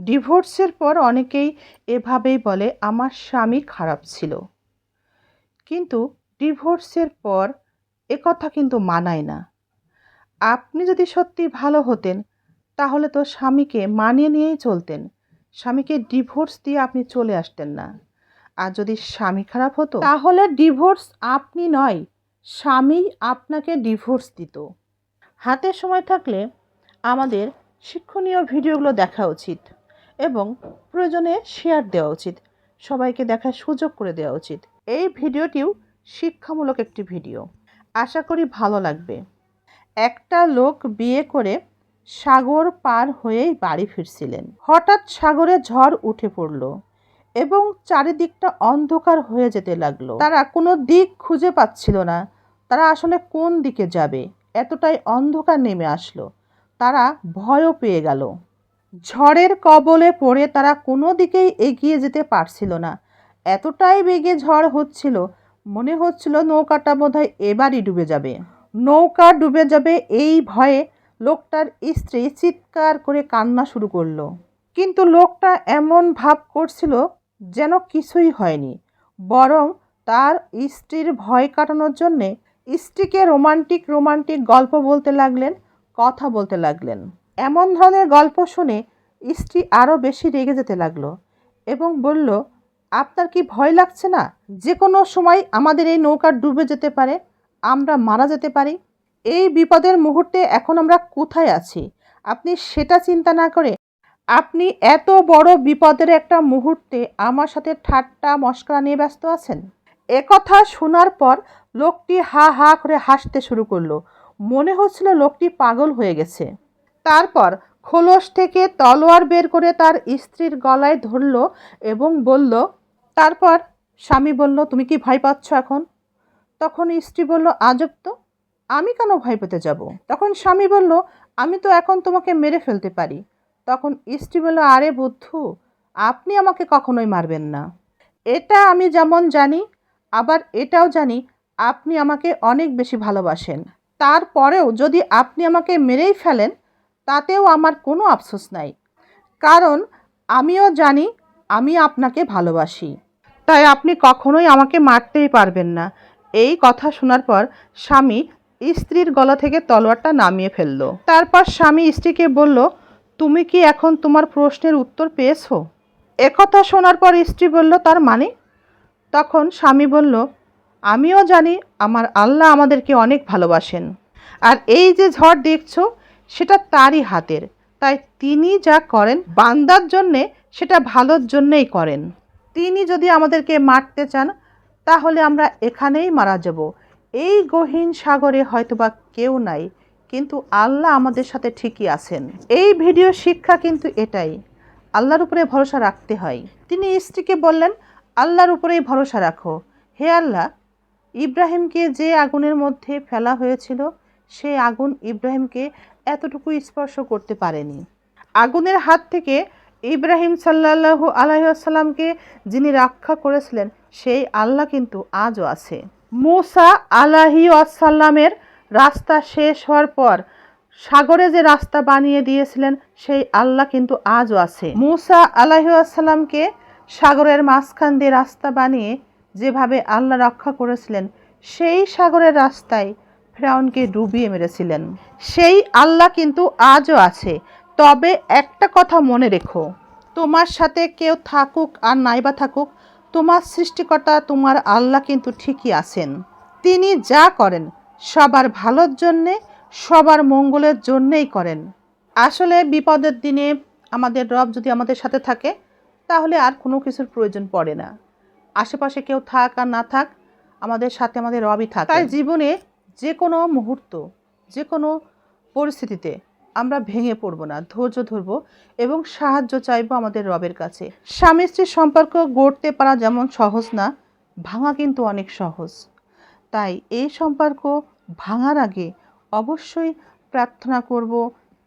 ডিভোর্সের পর অনেকেই এভাবেই বলে, আমার স্বামী খারাপ ছিল। কিন্তু ডিভোর্সের পর একথা কিন্তু মানায় না। আপনি যদি সত্যি ভালো হতেন, তাহলে তো স্বামীকে মানিয়ে নিয়েই চলতেন। স্বামীকে ডিভোর্স দিয়ে আপনি চলে আসতেন না। আর যদি স্বামী খারাপ হতো, তাহলে ডিভোর্স আপনি নয়, স্বামী আপনাকে ডিভোর্স দিত। হাতে সময় থাকলে আমাদের শিক্ষণীয় ভিডিওগুলো দেখা উচিত। এবং প্রয়োজনে শেয়ার দেওয়া উচিত। সবাইকে দেখার সুযোগ করে দেওয়া উচিত। এই ভিডিওটিও শিক্ষামূলক একটি ভিডিও। আশা করি ভালো লাগবে। একটা লোক বিয়ে করে সাগর পার হয়েই বাড়ি ফিরছিলেন। হঠাৎ সাগরে ঝড় উঠে পড়ল এবং চারিদিকটা অন্ধকার হয়ে যেতে লাগল। তারা কোনো দিক খুঁজে পাচ্ছিল না। তারা আসলে কোন দিকে যাবে? এতটাই অন্ধকার নেমে আসলো। তারা ভয়ও পেয়ে গেল। ঝড়ের কবলে পড়ে তারা কোনো দিকেই এগিয়ে যেতে পারছিল না। এতটাই বেগে ঝড় হচ্ছিল, মনে হচ্ছিল নৌকাটা বোধহয় এবারই ডুবে যাবে। নৌকা ডুবে যাবে এই ভয়ে লোকটার স্ত্রী চিৎকার করে কান্না শুরু করল। কিন্তু লোকটা এমন ভাব করছিল যেন কিছুই হয়নি, বরং তার স্ত্রীর ভয় কাটানোর জন্যে স্ত্রীকে রোমান্টিক রোমান্টিক গল্প বলতে লাগলেন, কথা বলতে লাগলেন। এমন ধরনের গল্প শুনে স্ত্রী আরও বেশি রেগে যেতে লাগল এবং বলল, আপনার কি ভয় লাগছে না? যে কোনো সময় আমাদের এই নৌকা ডুবে যেতে পারে, আমরা মারা যেতে পারি। এই বিপদের মুহূর্তে এখন আমরা কোথায় আছি? আপনি সেটা চিন্তা না করে আপনি এত বড় বিপদের একটা মুহূর্তে আমার সাথে ঠাট্টা মস্করা নিয়ে ব্যস্ত আছেন? একথা শোনার পর লোকটি হা হা করে হাসতে শুরু করল। মনে হচ্ছিল লোকটি পাগল হয়ে গেছে। তারপর খোলস থেকে তলোয়ার বের করে তার স্ত্রীর গলায় ধরল এবং বলল, তারপর? স্বামী বলল, তুমি কি ভয় পাচ্ছ এখন? তখন স্ত্রী বলল, আজব তো, আমি কেন ভয় পেতে যাব? তখন স্বামী বলল, আমি তো এখন তোমাকে মেরে ফেলতে পারি। তখন স্ত্রী বলল, আরে বুদ্ধু, আপনি আমাকে কখনোই মারবেন না। এটা আমি যেমন জানি, আবার এটাও জানি, আপনি আমাকে অনেক বেশি ভালোবাসেন। তারপরেও যদি আপনি আমাকে মেরেই ফেলেন তাতেও আমার কোনো আফসোস নাই। কারণ আমিও জানি, আমি আপনাকে ভালোবাসি। তাই আপনি কখনোই আমাকে মারতেই পারবেন না। এই কথা শোনার পর স্বামী স্ত্রীর গলা থেকে তলোয়ারটা নামিয়ে ফেলল। তারপর স্বামী স্ত্রীকে বলল, তুমি কি এখন তোমার প্রশ্নের উত্তর পেয়েছ? একথা শোনার পর স্ত্রী বলল, তার মানে? তখন স্বামী বলল, আমিও জানি, আমার আল্লাহ আমাদেরকে অনেক ভালোবাসেন। আর এই যে ঝড় দেখছ সেটা তারই হাতের। তাই তিনি যা করেন বান্দার জন্যে, সেটা ভালোর জন্যেই করেন। তিনি যদি আমাদেরকে মারতে চান, তাহলে আমরা এখানেই মারা যাব। এই গহীন সাগরে হয়তোবা কেউ নাই, কিন্তু আল্লাহ আমাদের সাথে ঠিকই আছেন। এই ভিডিও শিক্ষা কিন্তু এটাই, আল্লাহর উপরে ভরসা রাখতে হয়। তিনি স্ত্রীকে বললেন, আল্লাহর উপরেই ভরসা রাখো। হে আল্লাহ, ইব্রাহিমকে যে আগুনের মধ্যে ফেলা হয়েছিল, সে আগুন ইব্রাহিমকে এতটুকু স্পর্শ করতে পারেনি। আগুনের হাত থেকে ইব্রাহিম সাল্লাল্লাহু আলাইসাল্লামকে যিনি রক্ষা করেছিলেন, সেই আল্লাহ কিন্তু আজও আছে। মুসা আলাহি আসাল্লামের রাস্তা শেষ হওয়ার পর সাগরে যে রাস্তা বানিয়ে দিয়েছিলেন, সেই আল্লাহ কিন্তু আজও আছে। মুসা আলাহিসাল্লামকে সাগরের মাঝখান দিয়ে রাস্তা বানিয়ে যেভাবে আল্লাহ রক্ষা করেছিলেন, সেই সাগরের রাস্তায় ফেরাউনকে ডুবিয়ে মেরেছিলেন। সেই আল্লাহ কিন্তু আজও আছে। তবে একটা কথা মনে রেখো, তোমার সাথে কেউ থাকুক আর নাইবা থাকুক, তোমার সৃষ্টিকর্তা, তোমার আল্লাহ কিন্তু ঠিকই আছেন। তিনি যা করেন, সবার ভালোর জন্যে, সবার মঙ্গলের জন্যেই করেন। আসলে বিপদের দিনে আমাদের রব যদি আমাদের সাথে থাকে, তাহলে আর কোনো কিছুর প্রয়োজন পড়ে না। আশেপাশে কেউ থাক আর না থাক, আমাদের সাথে আমাদের রবই থাকে তাই জীবনে যে কোনো মুহূর্ত যে কোনো পরিস্থিতিতে আমরা ভেঙে পড়ব না, ধৈর্য ধরবো এবং সাহায্য চাইব আমাদের রবের কাছে। স্বামী স্ত্রীর সম্পর্ক গড়তে পারা যেমন সহজ না, ভাঙা কিন্তু অনেক সহজ। তাই এই সম্পর্ক ভাঙার আগে অবশ্যই প্রার্থনা করব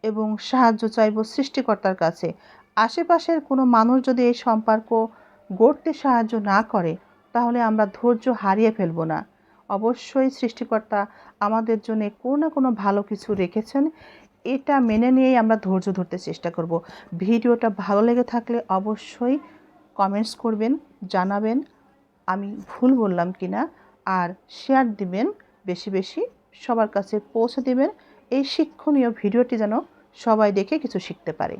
এবং সাহায্য চাইব সৃষ্টিকর্তার কাছে। আশেপাশের কোনো মানুষ যদি এই সম্পর্ক গড়তে সাহায্য না করে, তাহলে আমরা ধৈর্য হারিয়ে ফেলব না। অবশ্যই সৃষ্টিকর্তা আমাদের জন্য কোনো না কোনো ভালো কিছু রেখেছেন। এটা মেনে নিয়েই আমরা ধৈর্য ধরতে চেষ্টা করব। ভিডিওটা ভালো লেগে থাকলে অবশ্যই কমেন্টস করবেন, জানাবেন, আমি ভুল বললাম কি না আর শেয়ার দিবেন, বেশি বেশি সবার কাছে পৌঁছে দিবেন। এই শিক্ষণীয় ভিডিওটি যেন সবাই দেখে কিছু শিখতে পারে।